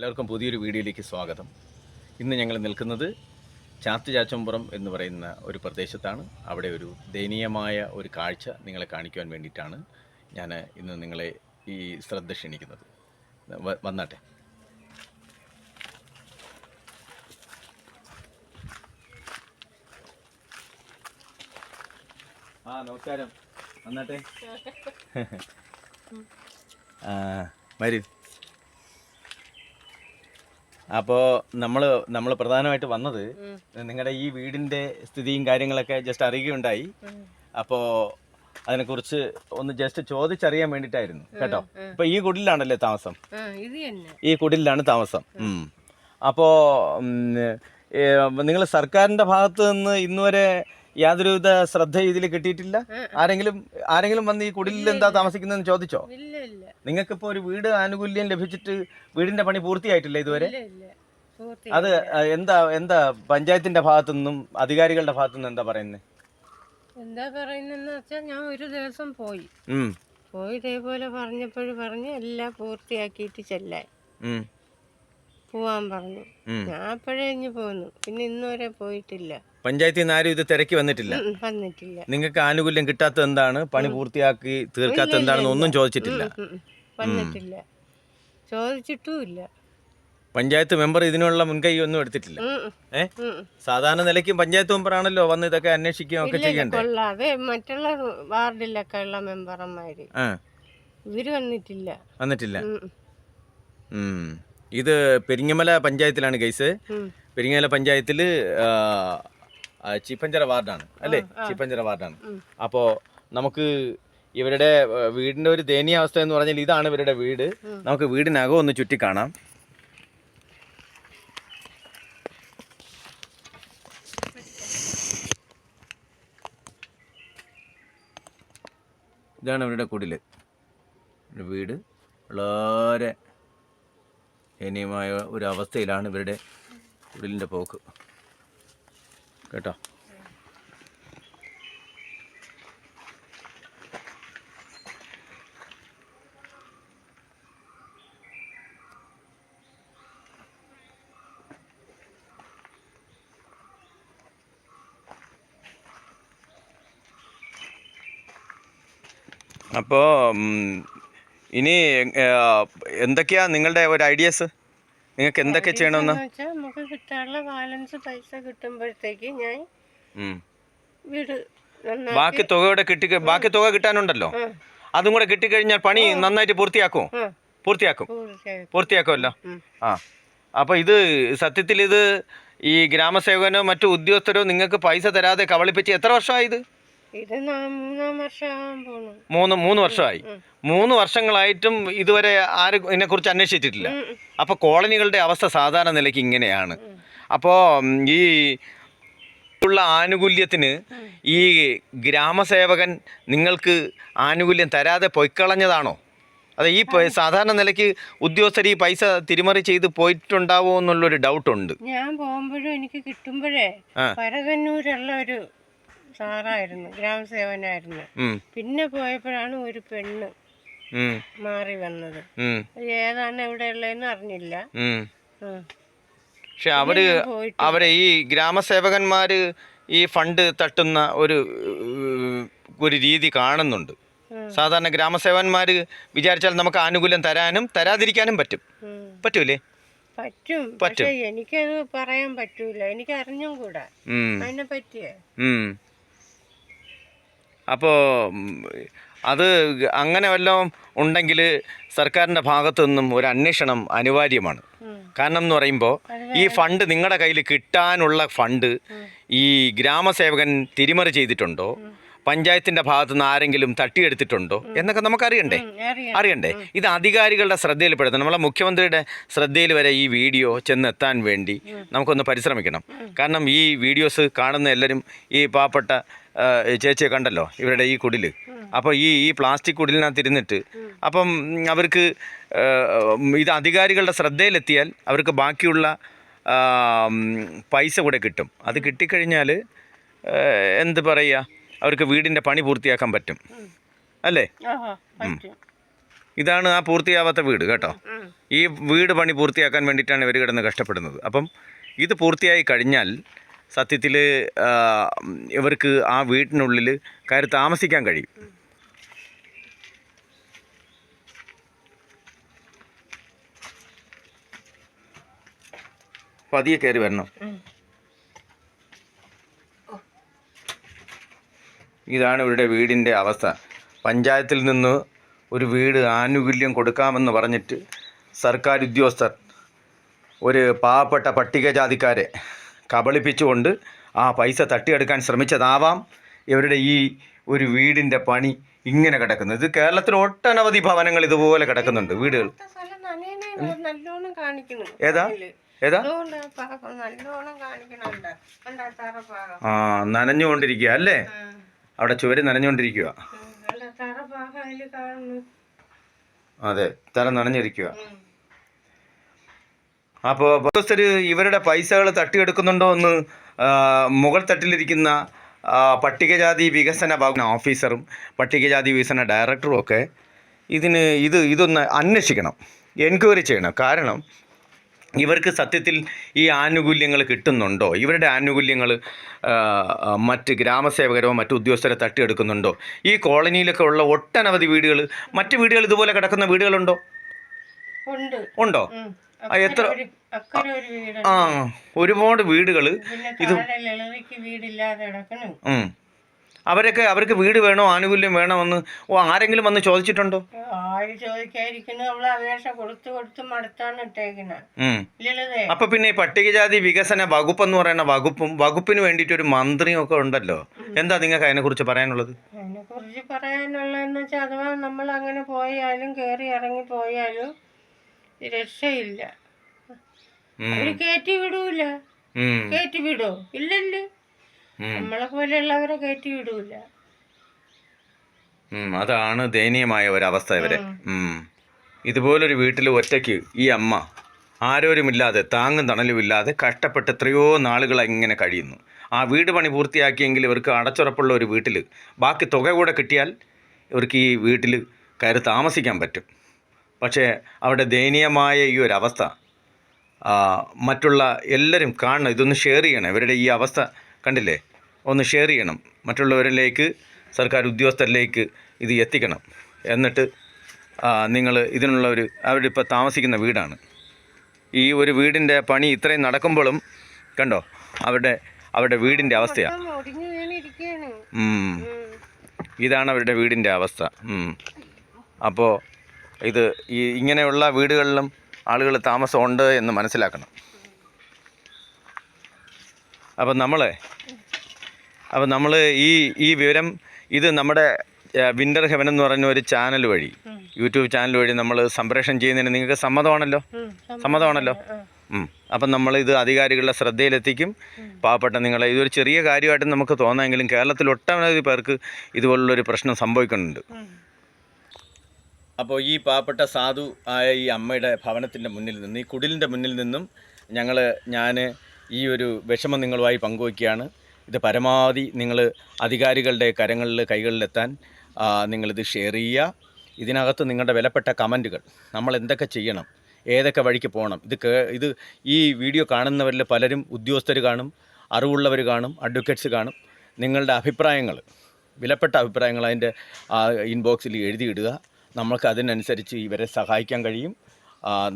എല്ലാവർക്കും പുതിയൊരു വീഡിയോയിലേക്ക് സ്വാഗതം. ഇന്ന് ഞങ്ങൾ നിൽക്കുന്നത് ചാത്തുചാച്ചമ്പുറം എന്ന് പറയുന്ന ഒരു പ്രദേശത്താണ്. അവിടെ ഒരു ദയനീയമായ ഒരു കാഴ്ച നിങ്ങളെ കാണിക്കുവാൻ വേണ്ടിയിട്ടാണ് ഞാൻ ഇന്ന് നിങ്ങളെ ഈ ശ്രദ്ധ ക്ഷണിക്കുന്നത്. വന്നാട്ടെ. ആ നമസ്കാരം. വന്നാട്ടെ. വരൂ അപ്പോൾ നമ്മൾ നമ്മൾ പ്രധാനമായിട്ട് വന്നത് നിങ്ങളുടെ ഈ വീടിന്റെ സ്ഥിതിയും കാര്യങ്ങളൊക്കെ ജസ്റ്റ് അറിയുകയുണ്ടായി. അപ്പോൾ അതിനെക്കുറിച്ച് ഒന്ന് ജസ്റ്റ് ചോദിച്ചറിയാൻ വേണ്ടിയിട്ടായിരുന്നു കേട്ടോ. ഇപ്പൊ ഈ കുടിലാണല്ലേ താമസം? ഈ കുടിലാണ് താമസം. ഉം. അപ്പോൾ നിങ്ങൾ സർക്കാരിന്റെ ഭാഗത്ത് നിന്ന് ഇന്നുവരെ യാതൊരുവിധ ശ്രദ്ധ ഇതിൽ കിട്ടിയിട്ടില്ല. ആരെങ്കിലും ആരെങ്കിലും വന്ന് ഈ കുടിലിൽ എന്താ താമസിക്കുന്നതെന്ന് ചോദിച്ചോ? നിങ്ങൾക്കിപ്പോ ഒരു വീട് ആനുകൂല്യം ലഭിച്ചിട്ട് വീടിന്റെ പണി പൂർത്തിയായിട്ടില്ല ഇതുവരെ? അത് എന്താ എന്താ പഞ്ചായത്തിന്റെ ഭാഗത്തു നിന്നും അധികാരികളുടെ ഭാഗത്തു നിന്നും എന്താ പറയുന്നത് എന്താ പറയുന്നെന്ന് വെച്ചാൽ ഞാൻ ഒരു ദിവസം പോയി. പോയി ഇതേപോലെ പറഞ്ഞപ്പോഴും പറഞ്ഞ് എല്ലാം പൂർത്തിയാക്കിയിട്ട് ചെല്ലാൻ. പോവാൻ പറഞ്ഞു. ഞാൻ അപ്പോഴേ ഇഞ്ഞ് പോന്നു. പിന്നെ ഇന്നുവരെ പോയിട്ടില്ല. പഞ്ചായത്തിൽ നിന്ന് ആരും ഇത് തിരക്കി വന്നിട്ടില്ല. വന്നിട്ടില്ല. നിങ്ങൾക്ക് ആനുകൂല്യം കിട്ടാത്ത എന്താണ്? പണി പൂർത്തിയാക്കി തീർക്കാത്ത എന്താണെന്ന് ഒന്നും ചോദിച്ചിട്ടില്ല. വന്നിട്ടില്ല. പഞ്ചായത്ത് മെമ്പർ ഇതിനുള്ള മുൻകൈ ഒന്നും എടുത്തിട്ടില്ല. ഏ. സാധാരണ നിലയ്ക്ക് പഞ്ചായത്ത് മെമ്പറാണല്ലോ വന്ന് ഇതൊക്കെ അന്വേഷിക്കുകയും ഒക്കെ ചെയ്യണ്ടേ? കൊള്ളാതെ മറ്റുള്ള വാർഡിലൊക്കെ ഉള്ള മെമ്പർമാര്. ആ. ഇവർ വന്നിട്ടില്ല. വന്നിട്ടില്ല. ഉം. ഇത് പെരിങ്ങമല പഞ്ചായത്തിലാണ് കേസ്. പെരിങ്ങമല പഞ്ചായത്തിൽ ചീപ്പഞ്ചിറ വാർഡാണ് അല്ലേ? ചീപ്പഞ്ചിറ വാർഡാണ്. അപ്പോ നമുക്ക് ഇവരുടെ വീടിന്റെ ഒരു ദയനീയ അവസ്ഥ എന്ന് പറഞ്ഞാൽ ഇതാണ് ഇവരുടെ വീട്. നമുക്ക് വീടിനകം ഒന്ന് ചുറ്റി കാണാം. ഇതാണ് ഇവരുടെ കുടിൽ. വീട്. വളരെ ദയനീയമായ ഒരു അവസ്ഥയിലാണ് ഇവരുടെ കുടിലിന്റെ പോക്ക്. കേട്ടോ. അപ്പോൾ ഇനി എന്തൊക്കെയാണ് എന്തൊക്കെയാ നിങ്ങളുടെ ഒരു ഐഡിയാസ് നിങ്ങൾക്ക് എന്തൊക്കെ ചെയ്യണമെന്ന്? വെച്ചാൽ നമുക്ക് കിട്ടാനുള്ള ബാലൻസ് പൈസ കിട്ടുമ്പോഴത്തേക്ക് ഞാൻ. വീട് ബാക്കി തുകയുടെ കിട്ടി ബാക്കി തുക കിട്ടാനുണ്ടല്ലോ. അതും കൂടെ കിട്ടിക്കഴിഞ്ഞാൽ പണി നന്നായിട്ട് പൂർത്തിയാക്കും. പൂർത്തിയാക്കും. പൂർത്തിയാക്കി. പൂർത്തിയാക്കുമല്ലോ ആ. അപ്പോൾ ഇത് സത്യത്തിൽ ഇത് ഈ ഗ്രാമസേവകനോ മറ്റു ഉദ്യോഗസ്ഥരോ നിങ്ങൾക്ക് പൈസ തരാതെ കവളിപ്പിച്ച് എത്ര വർഷമായി ഇത്? ഇത് മൂന്നാം മൂന്ന് വർഷമായി? മൂന്ന് വർഷങ്ങളായിട്ടും ഇതുവരെ ആരും ഇതിനെക്കുറിച്ച് അന്വേഷിച്ചിട്ടില്ല. അപ്പോൾ കോളനികളുടെ അവസ്ഥ സാധാരണ നിലയ്ക്ക് ഇങ്ങനെയാണ്. അപ്പോൾ ഈ ഉള്ള ആനുകൂല്യത്തിന് ഈ ഗ്രാമസേവകൻ നിങ്ങൾക്ക് ആനുകൂല്യം തരാതെ പൊയ്ക്കളഞ്ഞതാണോ? അതെ ഈ സാധാരണ നിലയ്ക്ക് ഉദ്യോഗസ്ഥർ ഈ പൈസ തിരിമറി ചെയ്ത് പോയിട്ടുണ്ടാവോ എന്നുള്ളൊരു ഡൗട്ടുണ്ട് ഞാൻ പോകുമ്പോഴും എനിക്ക് കിട്ടുമ്പോഴേ പരതന്നൂരുള്ള ഒരു സാറായിരുന്നു ഗ്രാമസേവനായിരുന്നു പിന്നെ പോയപ്പോഴാണ് ഒരു പെണ്ണ് മാറി വന്നത്. ഏതാണ് എവിടെ ഉള്ളതെന്ന് അറിഞ്ഞില്ല പക്ഷെ അവർ അവരെ ഈ ഗ്രാമസേവകന്മാര് ഈ ഫണ്ട് തട്ടുന്ന ഒരു ഒരു രീതി കാണുന്നുണ്ട്. സാധാരണ ഗ്രാമസേവന്മാർ വിചാരിച്ചാൽ നമുക്ക് ആനുകൂല്യം തരാനും തരാതിരിക്കാനും പറ്റും. പറ്റൂലേ? പറ്റും. പക്ഷെ എനിക്കത് പറയാൻ പറ്റൂല. എനിക്ക് അറിഞ്ഞും കൂടാ അതിനെ പറ്റിയേ. അപ്പോൾ അത് അങ്ങനെ വല്ലതും ഉണ്ടെങ്കിൽ സർക്കാരിന്റെ ഭാഗത്തു നിന്നും ഒരു അന്വേഷണം അനിവാര്യമാണ്. കാരണം എന്ന് പറയുമ്പോൾ ഈ ഫണ്ട് നിങ്ങളുടെ കയ്യിൽ കിട്ടാനുള്ള ഫണ്ട് ഈ ഗ്രാമസേവകൻ തിരിമറി ചെയ്തിട്ടുണ്ടോ? പഞ്ചായത്തിന്റെ ഭാഗത്തു നിന്ന് ആരെങ്കിലും തട്ടിയെടുത്തിട്ടുണ്ടോ? എന്നൊക്കെ നമുക്ക് അറിയണ്ടേ? അറിയണ്ടേ ഇത് അധികാരികളുടെ ശ്രദ്ധയിൽപ്പെടുത്തണം. നമ്മളെ മുഖ്യമന്ത്രിയുടെ ശ്രദ്ധയിൽ വരെ ഈ വീഡിയോ ചെന്നെത്താൻ വേണ്ടി നമുക്കൊന്ന് പരിശ്രമിക്കണം. കാരണം ഈ വീഡിയോസ് കാണുന്ന എല്ലാവരും ഈ പാവപ്പെട്ട ചേച്ചിയെ കണ്ടല്ലോ ഇവരുടെ ഈ കുടിൽ അപ്പോൾ ഈ ഈ പ്ലാസ്റ്റിക് കുടിലിനകത്ത് ഇരുന്നിട്ട് അപ്പം അവർക്ക് ഇത് അധികാരികളുടെ ശ്രദ്ധയിലെത്തിയാൽ അവർക്ക് ബാക്കിയുള്ള പൈസ കൂടെ കിട്ടും. അത് കിട്ടിക്കഴിഞ്ഞാൽ എന്ത് പറയുക അവർക്ക് വീടിന്റെ പണി പൂർത്തിയാക്കാൻ പറ്റും. അല്ലേ? ഇതാണ് ആ പൂർത്തിയാവാത്ത വീട് കേട്ടോ. ഈ വീട് പണി പൂർത്തിയാക്കാൻ വേണ്ടിയിട്ടാണ് ഇവർ കിടന്ന് കഷ്ടപ്പെടുന്നത്. അപ്പം ഇത് പൂർത്തിയായി കഴിഞ്ഞാൽ സത്യത്തിൽ ഇവർക്ക് ആ വീട്ടിനുള്ളിൽ കയറി താമസിക്കാൻ കഴിയും പതിയെ കയറി വരണം. ഇതാണ് ഇവരുടെ വീടിന്റെ അവസ്ഥ പഞ്ചായത്തിൽ നിന്ന് ഒരു വീട് ആനുകൂല്യം കൊടുക്കാമെന്ന് പറഞ്ഞിട്ട് സർക്കാർ ഉദ്യോഗസ്ഥർ ഒരു പാവപ്പെട്ട പട്ടികജാതിക്കാരെ കബളിപ്പിച്ചുകൊണ്ട് ആ പൈസ തട്ടിയെടുക്കാൻ ശ്രമിച്ചതാവാം. ഇവരുടെ ഈ ഒരു വീടിന്റെ പണി ഇങ്ങനെ കിടക്കുന്നത് ഇത് കേരളത്തിൽ ഒട്ടനവധി ഭവനങ്ങൾ ഇതുപോലെ കിടക്കുന്നുണ്ട് വീടുകൾ. ഏതാ? ഏതാ? ആ നനഞ്ഞുകൊണ്ടിരിക്കുക അല്ലേ? അവിടെ ചുവര് നനഞ്ഞുകൊണ്ടിരിക്കുക. തറ അതെ തല നനഞ്ഞിരിക്കുക. അപ്പോൾ ഉദ്യോഗസ്ഥർ ഇവരുടെ പൈസകൾ തട്ടിയെടുക്കുന്നുണ്ടോ എന്ന് മുകൾ തട്ടിലിരിക്കുന്ന പട്ടികജാതി വികസന വകുപ്പ് ഓഫീസറും പട്ടികജാതി വികസന ഡയറക്ടറും ഒക്കെ ഇതിന് ഇത് ഇതൊന്ന് അന്വേഷിക്കണം എൻക്വയറി ചെയ്യണം. കാരണം ഇവർക്ക് സത്യത്തിൽ ഈ ആനുകൂല്യങ്ങൾ കിട്ടുന്നുണ്ടോ? ഇവരുടെ ആനുകൂല്യങ്ങൾ മറ്റ് ഗ്രാമസേവകരോ മറ്റു ഉദ്യോഗസ്ഥരെ തട്ടിയെടുക്കുന്നുണ്ടോ? ഈ കോളനിയിലൊക്കെ ഉള്ള ഒട്ടനവധി വീടുകൾ മറ്റ് വീടുകൾ ഇതുപോലെ കിടക്കുന്ന വീടുകളുണ്ടോ? ഉണ്ട്. എത്ര ആ ഒരുപാട് വീടുകൾ ഇത് അവരൊക്കെ അവർക്ക് വീട് വേണോ? ആനുകൂല്യം വേണമെന്ന് ഓ ആരെങ്കിലും വന്ന് ചോദിച്ചിട്ടുണ്ടോ? ആര് ചോദിക്കാതിരിക്കുന്നു. നമ്മൾ അപേക്ഷ കൊടുത്ത് കൊടുത്ത് മടുത്താണ് ഇട്ടേക്കുന്നത് ഉം. ലളിതേ. അപ്പൊ പിന്നെ ഈ പട്ടികജാതി വികസന വകുപ്പ് എന്ന് പറയുന്ന വകുപ്പും വകുപ്പിന് വേണ്ടിയിട്ട് ഒരു മന്ത്രിയും ഒക്കെ ഉണ്ടല്ലോ. എന്താ നിങ്ങൾക്ക് അതിനെ കുറിച്ച് പറയാനുള്ളത്? അതിനെ കുറിച്ച് പറയാനുള്ളതെന്ന് വെച്ചാൽ അഥവാ നമ്മൾ അങ്ങനെ പോയാലും കേറി ഇറങ്ങി പോയാലും രക്ഷയില്ല. അവർ കയറ്റി വിടൂല. കയറ്റി വിടോ? ഇല്ലല്ലോ. നമ്മളെ പോലെയുള്ളവരെ കയറ്റി വിടൂല. അതാണ് ദയനീയമായ ഒരവസ്ഥ ഇവരെ. ഇതുപോലൊരു വീട്ടിൽ ഒറ്റയ്ക്ക് ഈ അമ്മ ആരോരുമില്ലാതെ താങ്ങും തണലുമില്ലാതെ കഷ്ടപ്പെട്ട് എത്രയോ നാളുകൾ ഇങ്ങനെ കഴിയുന്നു. ആ വീട് പണി പൂർത്തിയാക്കിയെങ്കിൽ ഇവർക്ക് അടച്ചുറപ്പുള്ള ഒരു വീട്ടിൽ ബാക്കി തുക കൂടെ കിട്ടിയാൽ ഇവർക്ക് ഈ വീട്ടിൽ കയറി താമസിക്കാൻ പറ്റും. പക്ഷേ അവിടെ ദയനീയമായ ഈ ഒരു അവസ്ഥ മറ്റുള്ള എല്ലാവരും കാണണം. ഇതൊന്ന് ഷെയർ ചെയ്യണം. ഇവരുടെ ഈ അവസ്ഥ കണ്ടില്ലേ? ഒന്ന് ഷെയർ ചെയ്യണം. മറ്റുള്ളവരിലേക്ക് സർക്കാർ ഉദ്യോഗസ്ഥരിലേക്ക് ഇത് എത്തിക്കണം. എന്നിട്ട് നിങ്ങൾ ഇതിനുള്ള ഒരു അവരിപ്പോൾ താമസിക്കുന്ന വീടാണ്. ഈ ഒരു വീടിന്റെ പണി ഇത്രയും നടക്കുമ്പോഴും കണ്ടോ? അവരുടെ അവരുടെ വീടിന്റെ അവസ്ഥയാണ്. ഇതാണ് അവരുടെ വീടിന്റെ അവസ്ഥ. അപ്പോൾ ഇത് ഈ ഇങ്ങനെയുള്ള വീടുകളിലും ആളുകൾ താമസമുണ്ട് എന്ന് മനസ്സിലാക്കണം. അപ്പം നമ്മൾ അപ്പം നമ്മൾ ഈ ഈ വിവരം ഇത് നമ്മുടെ വിന്റർ ഹെവൻ എന്ന് പറയുന്ന ഒരു ചാനൽ വഴി യൂട്യൂബ് ചാനൽ വഴി നമ്മൾ സംപ്രേഷണം ചെയ്യുന്നതിന് നിങ്ങൾക്ക് സമ്മതമാണല്ലോ? സമ്മതമാണല്ലോ. അപ്പം നമ്മൾ ഇത് അധികാരികളുടെ ശ്രദ്ധയിലെത്തിക്കും. പാവപ്പെട്ട നിങ്ങളെ ഇതൊരു ചെറിയ കാര്യമായിട്ട് നമുക്ക് തോന്നാമെങ്കിലും കേരളത്തിൽ ഒട്ടനവധി പേർക്ക് ഇതുപോലുള്ളൊരു പ്രശ്നം സംഭവിക്കുന്നുണ്ട്. അപ്പോൾ ഈ പാവപ്പെട്ട സാധു ആയ ഈ അമ്മയുടെ ഭവനത്തിന്റെ മുന്നിൽ നിന്ന് ഈ കുടിലിന്റെ മുന്നിൽ നിന്നും ഞങ്ങൾ ഞാൻ ഈ ഒരു വിഷമം നിങ്ങളുമായി പങ്കുവയ്ക്കുകയാണ്. ഇത് പരമാവധി നിങ്ങൾ അധികാരികളുടെ കരങ്ങളിൽ കൈകളിലെത്താൻ നിങ്ങളിത് ഷെയർ ചെയ്യുക. ഇതിനകത്ത് നിങ്ങളുടെ വിലപ്പെട്ട കമന്റുകൾ നമ്മൾ എന്തൊക്കെ ചെയ്യണം ഏതൊക്കെ വഴിക്ക് പോകണം ഇത് ഇത് ഈ വീഡിയോ കാണുന്നവരിൽ പലരും ഉദ്യോഗസ്ഥർ കാണും അറിവുള്ളവർ കാണും അഡ്വക്കേറ്റ്സ് കാണും. നിങ്ങളുടെ അഭിപ്രായങ്ങൾ വിലപ്പെട്ട അഭിപ്രായങ്ങൾ അതിന്റെ ഇൻബോക്സിൽ എഴുതിയിടുക. നമുക്ക് അതിനനുസരിച്ച് ഇവരെ സഹായിക്കാൻ കഴിയും.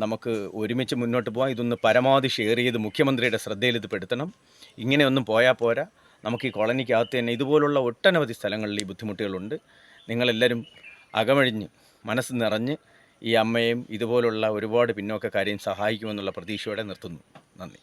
നമുക്ക് ഒരുമിച്ച് മുന്നോട്ട് പോകാം ഇതൊന്ന് പരമാവധി ഷെയർ ചെയ്ത് മുഖ്യമന്ത്രിയുടെ ശ്രദ്ധയിൽ ഇത് പെടുത്തണം. ഇങ്ങനെയൊന്നും പോയാൽ പോരാ. നമുക്ക് ഈ കോളനിക്കകത്ത് തന്നെ ഇതുപോലുള്ള ഒട്ടനവധി സ്ഥലങ്ങളിൽ ഈ ബുദ്ധിമുട്ടുകളുണ്ട്. നിങ്ങളെല്ലാവരും അകമഴിഞ്ഞ് മനസ്സ് നിറഞ്ഞ് ഈ അമ്മയും ഇതുപോലുള്ള ഒരുപാട് പിന്നോക്കക്കാരെയും സഹായിക്കുമെന്നുള്ള പ്രതീക്ഷയോടെ നിർത്തുന്നു. നന്ദി.